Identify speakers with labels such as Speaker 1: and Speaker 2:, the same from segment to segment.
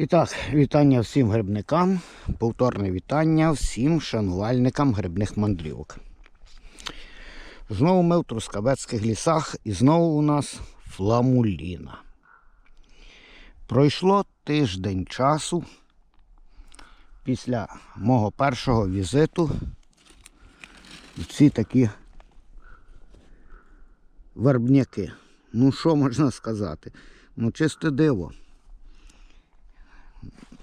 Speaker 1: І так, вітання всім грибникам, повторне вітання всім шанувальникам грибних мандрівок. Знову ми в Трускавецьких лісах і знову у нас фламуліна. Пройшло тиждень часу після мого першого візиту ці такі вербняки. Ну, що можна сказати? Ну, чисте диво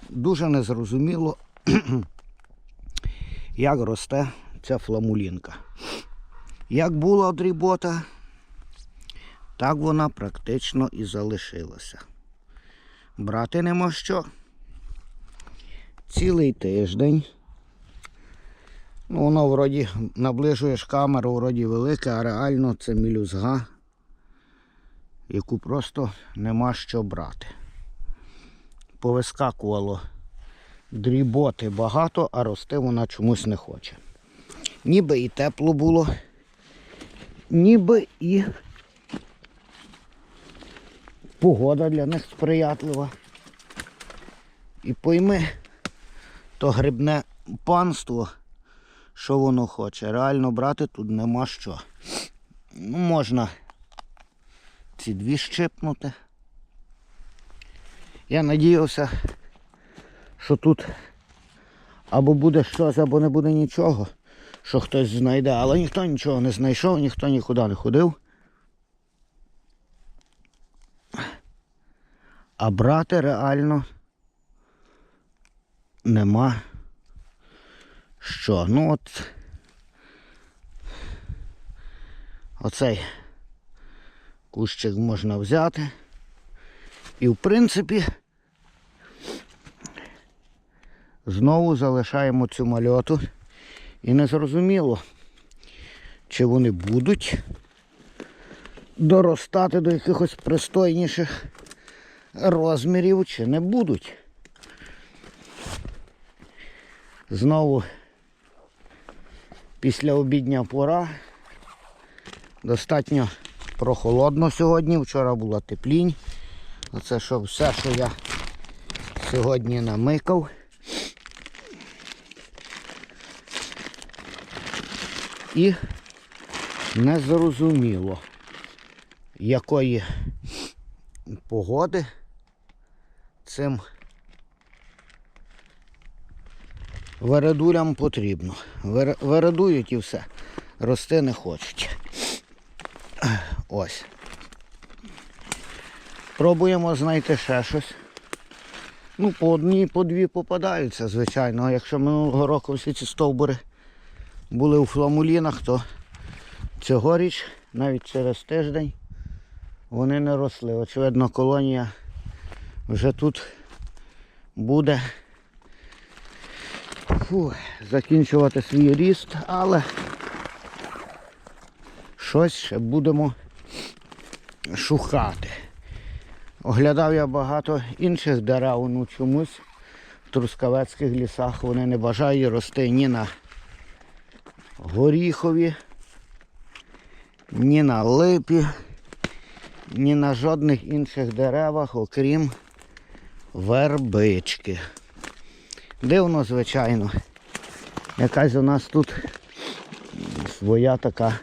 Speaker 1: дуже незрозуміло, як росте ця фламулінка. Як була дрібота, так вона практично і залишилася. Брати нема що. Цілий тиждень. Ну, воно вроді наближуєш камеру, вроді велике, а реально це мілюзга, яку просто нема що брати повискакувало дріботи багато, а рости вона чомусь не хоче. Ніби і тепло було, ніби і погода для них сприятлива. І пойми, то грибне панство, що воно хоче. Реально брати тут нема що. Ну, можна ці дві щипнути. Я надіявся, що тут або буде щось, або не буде нічого, що хтось знайде, але ніхто нічого не знайшов, ніхто нікуди не ходив. А брати реально нема що. Ну от оцей кущик можна взяти. І в принципі знову залишаємо цю мальоту. І не зрозуміло, чи вони будуть доростати до якихось пристойніших розмірів, чи не будуть. Знову після обідня пора. Достатньо прохолодно сьогодні. Вчора була теплінь. Оце що все, що я сьогодні намикав. І незрозуміло, якої погоди цим вередулям потрібно. Вередують і все. Рости не хочуть. Ось. Пробуємо знайти ще щось. Ну, по одній, по дві попадаються, звичайно. А якщо минулого року всі ці стовбури були у фламулінах, то цьогоріч, навіть через тиждень, вони не росли. Очевидно, колонія вже тут буде фу, закінчувати свій ріст, але щось ще будемо шукати. Оглядав я багато інших дерев, ну чомусь в трускавецьких лісах вони не бажають рости ні на горіхові, ні на липі, ні на жодних інших деревах, окрім вербички. Дивно, звичайно. Якась у нас тут своя така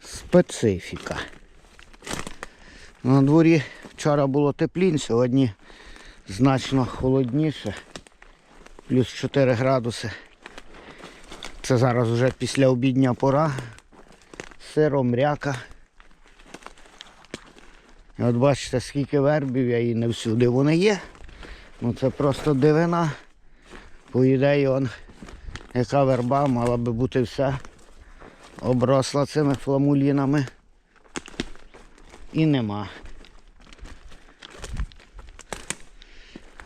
Speaker 1: специфіка. На дворі вчора було теплінь, сьогодні значно холодніше. Плюс 4 градуси. Це зараз вже після обідня пора. Сиро, мряка. І от бачите, скільки вербів я і не всюди вони є. Ну це просто дивина. По ідеї он, яка верба мала би бути вся обросла цими фламулінами. І нема.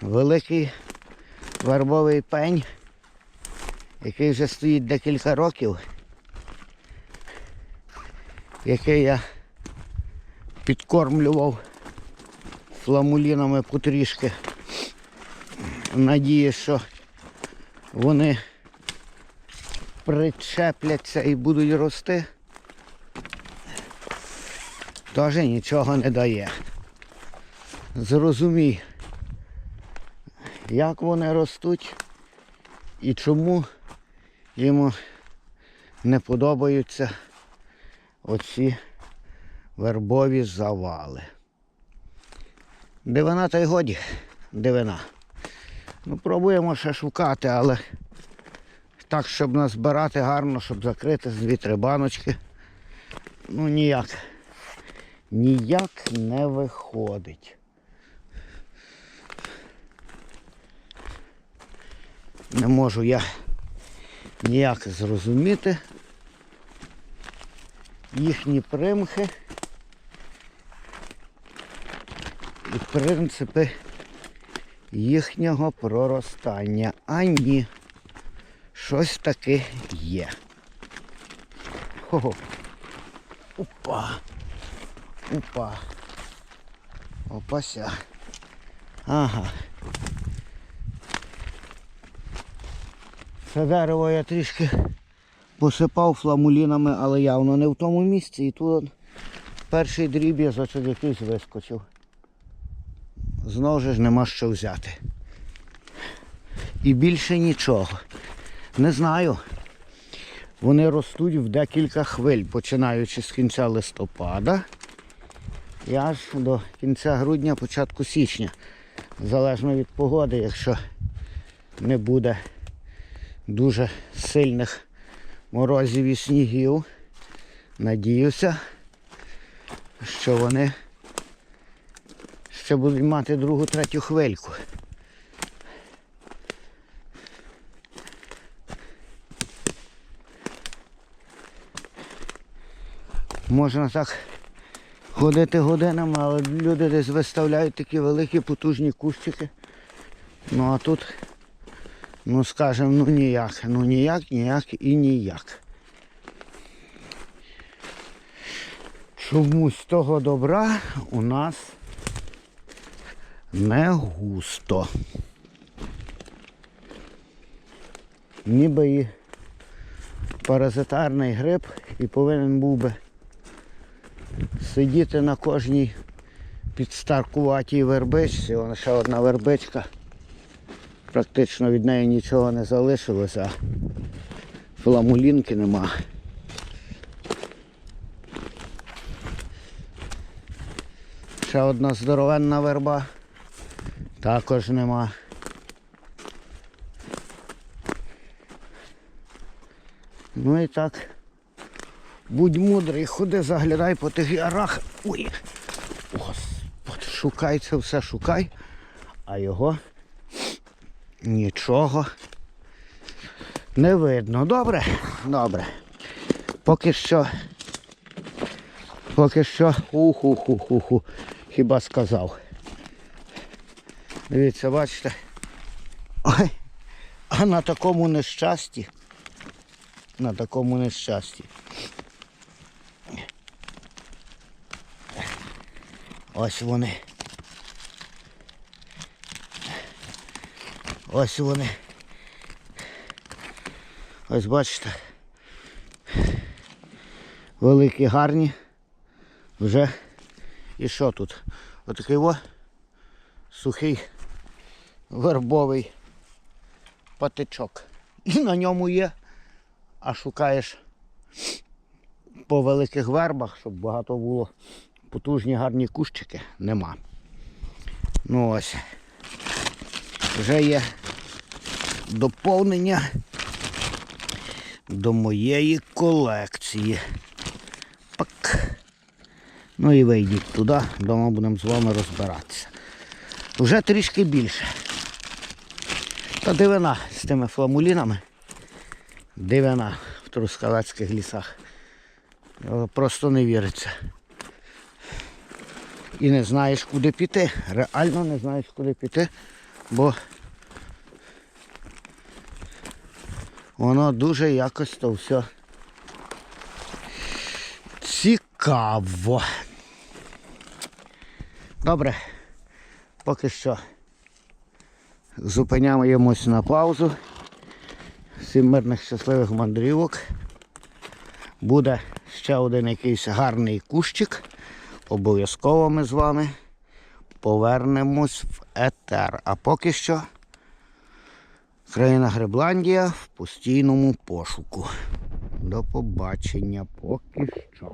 Speaker 1: Великий вербовий пень, який вже стоїть декілька років, який я підкормлював фламулінами потрішки. Надію, що вони причепляться і будуть рости. Теж нічого не дає. Зрозумій, як вони ростуть і чому йому не подобаються оці вербові завали. Дивина та й годі. Дивина. Ну, пробуємо ще шукати, але так, щоб назбирати гарно, щоб закрити з дві-три баночки. Ну ніяк. Ніяк не виходить. Не можу я ніяк зрозуміти їхні примхи і принципи їхнього проростання. А ні, щось таке є. Хо-хо. Опа. Опа. Опася. Ага. Це дерево я трішки посипав фламулінами, але явно не в тому місці. І тут перший дріб'язочок якийсь вискочив. Знову ж нема що взяти. І більше нічого. Не знаю. Вони ростуть в декілька хвиль, починаючи з кінця листопада і аж до кінця грудня, початку січня. Залежно від погоди, якщо не буде дуже сильних морозів і снігів. Надіюся, що вони ще будуть мати другу, третю хвильку. Можна так ходити годинами, але люди десь виставляють такі великі потужні кущики. Ну а тут, ну скажем, ну ніяк, ну ніяк, ніяк і ніяк. Чомусь того добра у нас не густо. Ніби і паразитарний гриб і повинен був би сидіти на кожній підстаркуватій вербичці. Вона ще одна вербичка. Практично від неї нічого не залишилося. Фламулінки нема. Ще одна здоровенна верба. Також нема. Ну і так. Будь мудрий, ходи, заглядай по тих ярах. Ой. Господи, шукай це все, шукай. А його нічого не видно. Добре? Добре. Поки що. Поки що. Уху-ху-ху-ху. Хіба сказав. Дивіться, бачите. Ой. А на такому нещасті. На такому нещасті. Ось вони. Ось вони. Ось бачите. Великі гарні. Вже і що тут? Отакий о сухий вербовий патичок. І на ньому є, а шукаєш по великих вербах, щоб багато було потужні гарні кущики, нема. Ну ось. Вже є доповнення до моєї колекції. Пак. Ну і вийдіть туди, вдома будемо з вами розбиратися. Вже трішки більше. Та дивина з тими фламулінами. Дивина в трускавецьких лісах. Просто не віриться. І не знаєш, куди піти. Реально не знаєш, куди піти, бо воно дуже якось то все цікаво. Добре, поки що зупиняємось на паузу. Всім мирних щасливих мандрівок. Буде ще один якийсь гарний кущик. Обов'язково ми з вами повернемось в етер. А поки що Країна Гребландія в постійному пошуку. До побачення поки що.